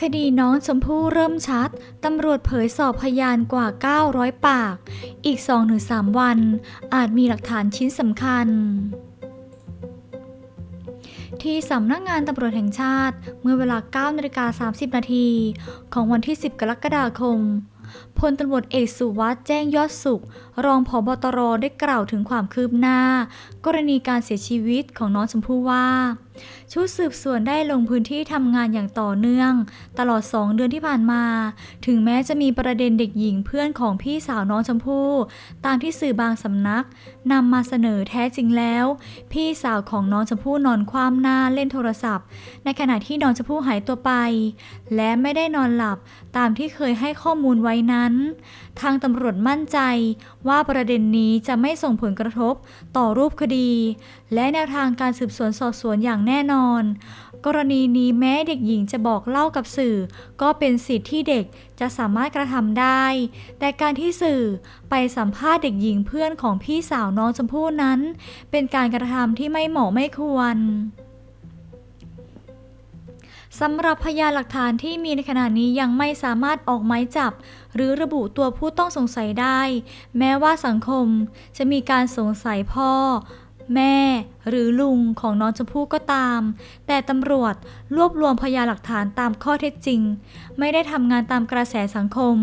คดีน้องชมพู่เริ่มชัด ตำรวจเผยสอบพยานกว่า 900 ปาก อีก 2-3 วัน อาจมีหลักฐานชิ้นสำคัญที่สำนักงานตำรวจแห่งชาติเมื่อเวลา9นาฬิกา30 นาทีของวันที่ 10 กรกฎาคม ลตำรวจเอกสุวัสด์แจ้งยอดสุข รองผบตรได้กล่าวถึงความคืบหน้า กรณีการเสียชีวิตของน้องชมพู่ว่า ชุดสืบสวนได้ลงพื้นที่ทำงานอย่างต่อเนื่อง ตลอด2เดือนที่ผ่านมา ถึงแม้จะมีประเด็นเด็กหญิงเพื่อนของพี่สาวน้องชมพู่ตามที่สื่อบางสำนักนำมาเสนอแท้จริงแล้ว พี่สาวของน้องชมพู่นอนคว่ำหน้าเล่นโทรศัพท์ ในขณะที่น้องชมพู่หายตัวไป และไม่ได้นอนหลับตามที่เคยให้ข้อมูลไว้นั้นทางตำรวจมั่นใจว่าประเด็นนี้จะไม่ส่งผลกระทบต่อรูปคดี และแนวทางการสืบสวนสอบสวนอย่างแน่นอน กรณีนี้แม้เด็กหญิงจะบอกเล่ากับสื่อ ก็เป็นสิทธิ์ที่เด็กจะสามารถกระทำได้ แต่การที่สื่อไปสัมภาษณ์เด็กหญิงเพื่อนของพี่สาวน้องชมพู่นั้น เป็นการกระทำที่ไม่เหมาะไม่ควร สำหรับพยานหลักฐานที่มีในขณะนี้ยังไม่สามารถออกหมายจับ หรือระบุตัวผู้ต้องสงสัยได้ แม้ว่าสังคมจะมีการสงสัยพ่อ แม่หรือลุงของน้องชมพู่ก็ตาม แต่ตำรวจรวบรวมพยานหลักฐานตามข้อเท็จจริง ไม่ได้ทำงานตามกระแสสังคม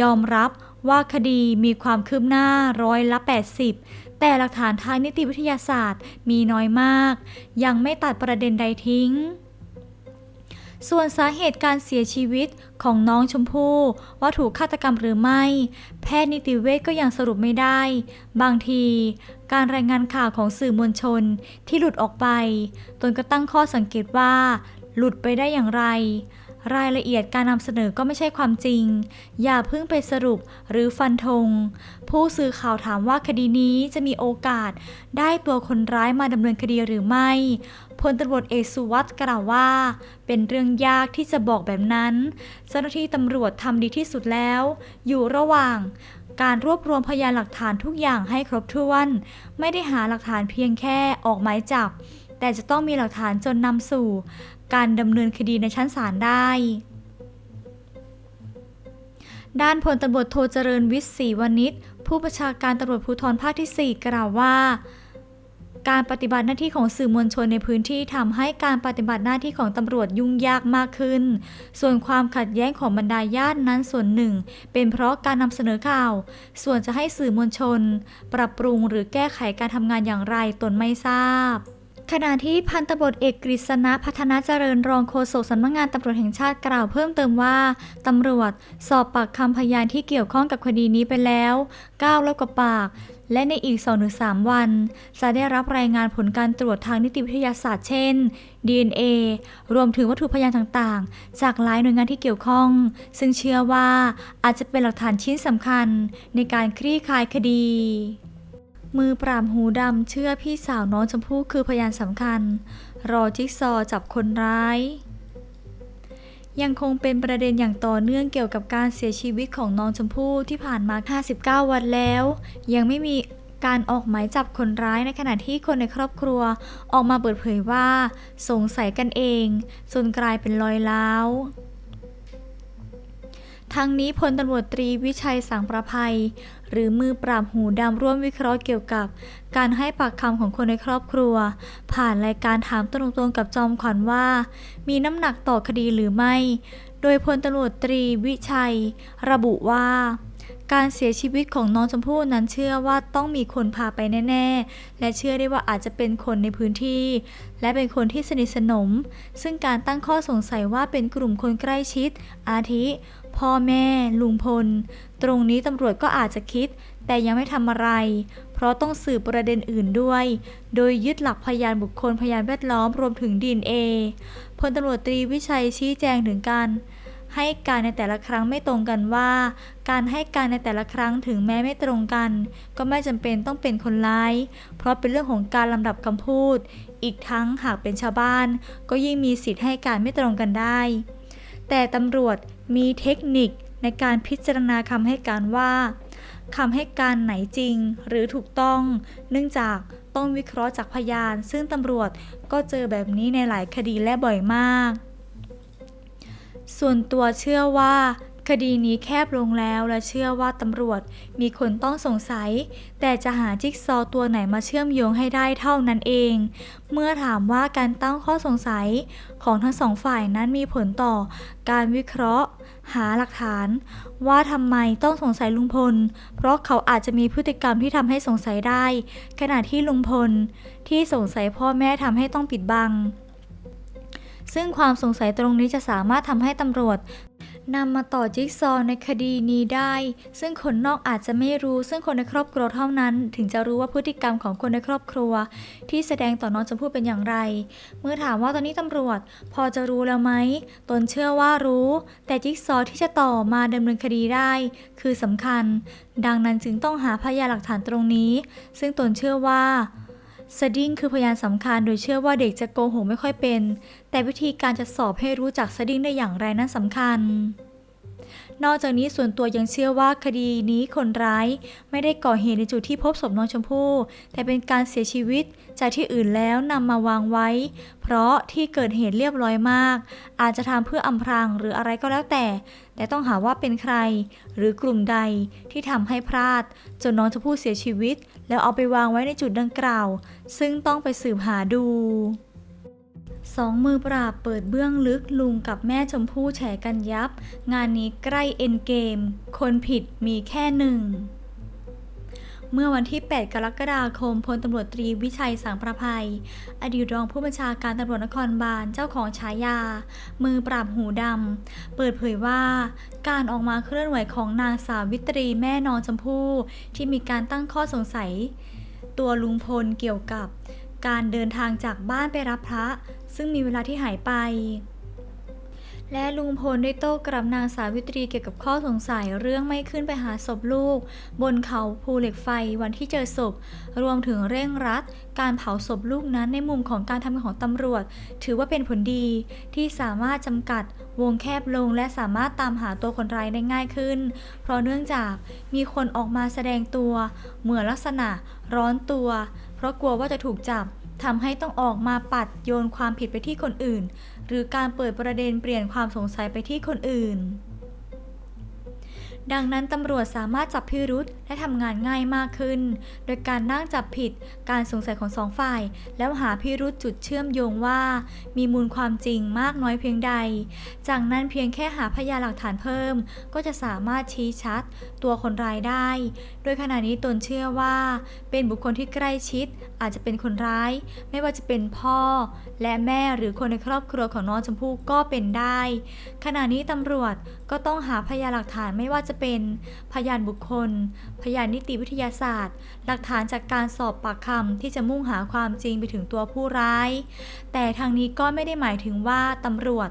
ยอมรับว่าคดีมีความคืบหน้าร้อยละ 80 แต่หลักฐานทางนิติวิทยาศาสตร์มีน้อยมาก ยังไม่ตัดประเด็นใดทิ้ง ส่วนสาเหตุการเสียชีวิตของน้องชมพู่ว่าถูกฆาตกรรมหรือไม่ แพทย์นิติเวชก็ยังสรุปไม่ได้ บางที การรายงานข่าวของสื่อมวลชนที่หลุดออกไป ตนก็ตั้งข้อสังเกตว่า หลุดไปได้อย่างไร รายละเอียดการนำเสนอก็ไม่ใช่ความจริง อย่าเพิ่งไปสรุปหรือฟันธง ผู้สื่อข่าวถามว่าคดีนี้จะมีโอกาส ได้ตัวคนร้ายมาดำเนินคดีหรือไม่พลตำรวจเอกสุวัสด์กล่าวว่า เป็นเรื่องยากที่จะบอกแบบนั้น เจ้าหน้าที่ตำรวจทำดีที่สุดแล้ว อยู่ระหว่างการรวบรวมพยานหลักฐานทุกอย่างให้ครบถ้วน ไม่ได้หาหลักฐานเพียงแค่ออกหมายจับ แต่จะต้องมีหลักฐานจนนำสู่ การดำเนินคดีในชั้นศาลได้ ด้านพลตำรวจโทเจริญวิทย์ศรีวณิชผู้บัญชาการตำรวจภูธรภาคที่ 4 กล่าวว่า การปฏิบัติหน้าที่ของสื่อมวลชนในพื้นที่ทำให้การปฏิบัติหน้าที่ของตำรวจยุ่งยากมากขึ้น ส่วนความขัดแย้งของบรรดาญาตินั้นส่วนหนึ่ง เป็นเพราะการนำเสนอข่าว ส่วนจะให้สื่อมวลชน ปรับปรุงหรือแก้ไขการทำงานอย่างไรตนไม่ทราบ ขณะที่พันตำรวจเอกกฤษณะพัฒนาเจริญรองโฆษกสำนักงานตำรวจแห่งชาติกล่าวเพิ่มเติมว่าตำรวจสอบปากคำพยานที่เกี่ยวข้องกับคดีนี้ไปแล้ว 9 แล้วกว่าปาก และในอีก 2-3 วัน จะได้รับรายงานผลการตรวจทางนิติวิทยาศาสตร์เช่น DNA รวมถึงวัตถุพยานต่างๆ จากหลายหน่วยงานที่เกี่ยวข้อง ซึ่งเชื่อว่าอาจจะเป็นหลักฐานชิ้นสำคัญในการคลี่คลายคดี มือปราบหูดำเชื่อพี่สาวน้องชมพู่คือพยานสำคัญ รอจิ๊กซอจับคนร้าย ยังคงเป็นประเด็นอย่างต่อเนื่องเกี่ยวกับการเสียชีวิตของน้องชมพู่ที่ผ่านมา 59 วันแล้ว ยังไม่มีการออกหมายจับคนร้ายในขณะที่คนในครอบครัวออกมาเปิดเผยว่า สงสัยกันเองจนกลายเป็นรอยล้าว ทั้งนี้พลตำรวจตรีวิชัยสังประภัย หรือมือปราบหูดำร่วมวิเคราะห์เกี่ยวกับ การให้ปากคำของคนในครอบครัว ผ่านรายการถามตรงๆกับจอมขวัญว่า มีน้ำหนักต่อคดีหรือไม่ โดยพลตำรวจตรีวิชัย ระบุว่าการเสียชีวิตของน้องชมพู่นั้นเชื่อว่าต้องมีคนพาไปแน่ ๆ และเชื่อได้ว่าอาจจะเป็นคนในพื้นที่ และเป็นคนที่สนิทสนม ซึ่งการตั้งข้อสงสัยว่าเป็นกลุ่มคนใกล้ชิด อาทิ พ่อแม่ลุงพล ตรงนี้ตำรวจก็อาจจะคิด แต่ยังไม่ทำอะไร เพราะต้องสืบประเด็นอื่นด้วย โดยยึดหลักพยานบุคคลพยานแวดล้อมรวมถึงดีเอพลตำรวจตรีวิชัยชี้แจงถึงการให้การในแต่ละครั้งไม่ตรงกันว่า การให้การในแต่ละครั้งถึงแม้ไม่ตรงกัน ก็ไม่จำเป็นต้องเป็นคนร้าย เพราะเป็นเรื่องของการลำดับคำพูด อีกทั้งหากเป็นชาวบ้าน ก็ยิ่งมีสิทธิ์ให้การไม่ตรงกันได้ แต่ตำรวจมีเทคนิคในการพิจารณาคำให้การว่าคำให้การไหนจริงหรือถูกต้อง เนื่องจากต้องวิเคราะห์จากพยาน ซึ่งตำรวจก็เจอแบบนี้ในหลายคดีและบ่อยมาก ส่วนตัวเชื่อว่า คดีนี้แคบลงแล้วและเชื่อว่าตำรวจมีคนต้องสงสัย แต่จะหาจิ๊กซอว์ตัวไหนมาเชื่อมโยงให้ได้เท่านั้นเอง เมื่อถามว่าการตั้งข้อสงสัยของทั้งสองฝ่ายนั้นมีผลต่อ การวิเคราะห์ หาหลักฐาน ว่าทำไมต้องสงสัยลุงพล เพราะเขาอาจจะมีพฤติกรรมที่ทำให้สงสัยได้ ขณะที่ลุงพลที่สงสัยพ่อแม่ทำให้ต้องปิดบัง ซึ่งความสงสัยตรงนี้จะสามารถทำให้ตำรวจ นำมาต่อจิ๊กซอว์ในคดีนี้ได้ ซึ่งคนนอกอาจจะไม่รู้ ซึ่งคนในครอบครัวเท่านั้น ถึงจะรู้ว่าพฤติกรรมของคนในครอบครัว ที่แสดงต่อน้องชมพู่เป็นอย่างไร เมื่อถามว่าตอนนี้ตำรวจ พอจะรู้แล้วไหมตนเชื่อว่ารู้ แต่จิ๊กซอว์ที่จะต่อมาดำเนินคดีได้ คือสำคัญ ดังนั้นจึงต้องหาพยานหลักฐานตรงนี้ ซึ่งตนเชื่อว่า สดิ้งคือพยานสำคัญโดยเชื่อว่าเด็กจะโกหกไม่ค่อยเป็น แต่วิธีการจะสอบให้รู้จักสดิ้งได้อย่างไรนั้นสำคัญ นอกจากนี้ส่วนตัวยังเชื่อว่าคดีนี้คนร้าย ไม่ได้ก่อเหตุในจุดที่พบศพน้องชมพู่แต่เป็นการเสียชีวิตจากที่อื่นแล้วนำมาวางไว้ เพราะที่เกิดเหตุเรียบร้อยมาก อาจจะทำเพื่ออำพรางหรืออะไรก็แล้วแต่ แต่ต้องหาว่าเป็นใคร หรือกลุ่มใดที่ทำให้พลาด จนน้องชมพู่เสียชีวิต แล้วเอาไปวางไว้ในจุดดังกล่าว ซึ่งต้องไปสืบหาดู สองมือปราบเปิดเบื้องลึกลุงกับแม่ชมพู่แฉกันยับ งานนี้ใกล้เอ็นเกม คนผิดมีแค่หนึ่ง เมื่อวันที่ 8 กรกฎาคมพลตำรวจตรีวิชัยสังประภัย อดีตรองผู้บัญชาการตำรวจนครบาลเจ้าของฉายา มือปราบหูดำ เปิดเผยว่าการออกมาเคลื่อนไหวของนางสาววิตรีแม่น้องชมพู่ที่มีการตั้งข้อสงสัย ตัวลุงพลเกี่ยวกับการเดินทางจากบ้านไปรับพระ ซึ่งมีเวลาที่หายไป และลุงพลได้โต้กลับนางสาวิตรีเกี่ยวกับข้อสงสัยเรื่องไม่ขึ้นไปหาศพลูก บนเขาภูเหล็กไฟวันที่เจอศพ รวมถึงเร่งรัด การเผาศพลูกนั้นในมุมของการทำงานของตำรวจ ถือว่าเป็นผลดีที่สามารถจำกัดวงแคบลงและสามารถตามหาตัวคนร้ายได้ง่ายขึ้น เพราะเนื่องจากมีคนออกมาแสดงตัว เหมือนลักษณะร้อนตัว เพราะกลัวว่าจะถูกจับ ทำให้ต้องออกมาปัดโยนความผิดไปที่คนอื่น หรือการเปิดประเด็นเปลี่ยนความสงสัยไปที่คนอื่น ดังนั้นตำรวจสามารถจับพิรุษ และทำงานง่ายมากขึ้น โดยการนั่งจับผิดการสงสัยของสองฝ่าย แล้วหาพิรุษจุดเชื่อมโยงว่า มีมูลความจริงมากน้อยเพียงใด จากนั้นเพียงแค่หาพยานหลักฐานเพิ่ม ก็จะสามารถชี้ชัดตัวคนร้ายได้ โดยขณะนี้ตนเชื่อว่า เป็นบุคคลที่ใกล้ชิด อาจจะเป็นคนร้าย ไม่ว่าจะเป็นพ่อ และแม่หรือคนในครอบครัวของน้องชมพู่ก็เป็นได้ ขณะนี้ตำรวจก็ต้องหาพยานหลักฐานไม่ว่าจะเป็นพยานบุคคลพยานนิติวิทยาศาสตร์ หลักฐานจากการสอบปากคำที่จะมุ่งหาความจริงไปถึงตัวผู้ร้าย แต่ทางนี้ก็ไม่ได้หมายถึงว่าตำรวจ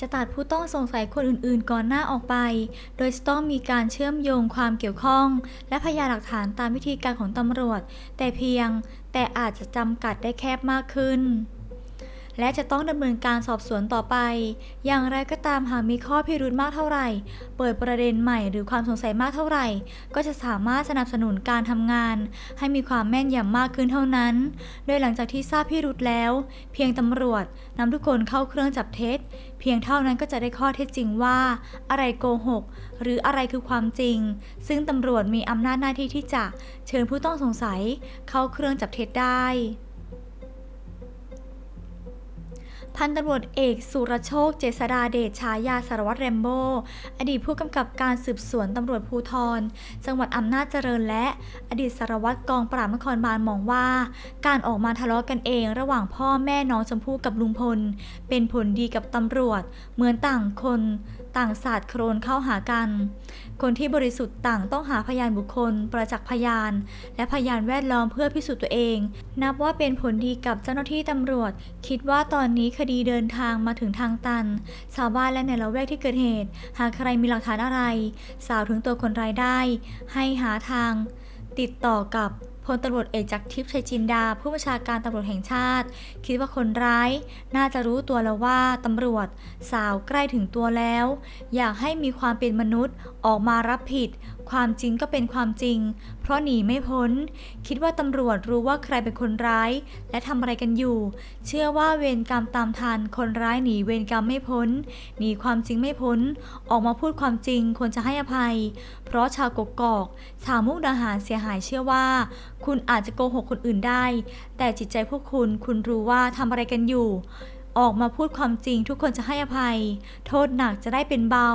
จะตัดผู้ต้องสงสัยคนอื่นๆ ก่อนหน้าออกไป โดยจะต้องมีการเชื่อมโยงความเกี่ยวข้อง และพยานหลักฐานตามวิธีการของตำรวจ แต่เพียงแต่อาจจะจำกัดได้แคบมากขึ้น และจะต้องดำเนินการสอบสวนต่อไป อย่างไรก็ตามหากมีข้อพิรุธมากเท่าไหร่ เปิดประเด็นใหม่หรือความสงสัยมากเท่าไหร่ ก็จะสามารถสนับสนุนการทำงาน ให้มีความแม่นยำมากขึ้นเท่านั้น โดยหลังจากที่ทราบพิรุธแล้ว เพียงตำรวจนำทุกคนเข้าเครื่องจับเท็จ เพียงเท่านั้นก็จะได้ข้อเท็จจริงว่า อะไรโกหก หรืออะไรคือความจริง ซึ่งตำรวจมีอำนาจหน้าที่ที่จะเชิญผู้ต้องสงสัยเข้าเครื่องจับเท็จได้ พันตำรวจเอกสุรโชค เจษดาเดชฉายาสารวัตรแรมโบ้อดีตผู้กำกับการสืบสวนตำรวจภูธรจังหวัดอำนาจเจริญและ อดีตสารวัตรกองปราบนครบาลมองว่า การออกมาทะเลาะกันเอง ระหว่างพ่อแม่น้องชมพู่กับลุงพล เป็นผลดีกับตำรวจ เหมือนต่างคน ต่างศาสตร์โครนเข้าหากัน คนที่บริสุทธิ์ต่างต้องหาพยานบุคคล ประจักษ์พยาน และพยานแวดล้อมเพื่อพิสูจน์ตัวเอง นับว่าเป็นผลดีกับเจ้าหน้าที่ตำรวจ คิดว่าตอนนี้คดีเดินทางมาถึงทางตัน ชาวบ้านและในละแวกที่เกิดเหตุ หากใครมีหลักฐานอะไร สาวถึงตัวคนร้ายได้ ให้หาทาง ติดต่อกับ ลตำรวจเอกจากทิพย์ชัยจินดา ผู้บัญชาการตำรวจแห่งชาติ คิดว่าคนร้าย น่าจะรู้ตัวแล้วว่าตำรวจสาวใกล้ถึงตัวแล้ว อยากให้มีความเป็นมนุษย์ออกมารับผิด ความจริงก็เป็นความจริง เพราะหนีไม่พ้น คิดว่าตำรวจรู้ว่าใครเป็นคนร้าย และทำอะไรกันอยู่ เชื่อว่าเวรกรรมตามทันคนร้ายหนีเวรกรรมไม่พ้น หนีความจริงไม่พ้น ออกมาพูดความจริงควรจะให้อภัย เพราะชาวกกอก ชาวมุกดาหารเสียหายเชื่อว่า คุณอาจจะโกหกคนอื่นได้ แต่จิตใจพวกคุณคุณรู้ว่าทำอะไรกันอยู่ ออกมาพูดความจริงทุกคนจะให้อภัย โทษหนักจะได้เป็นเบา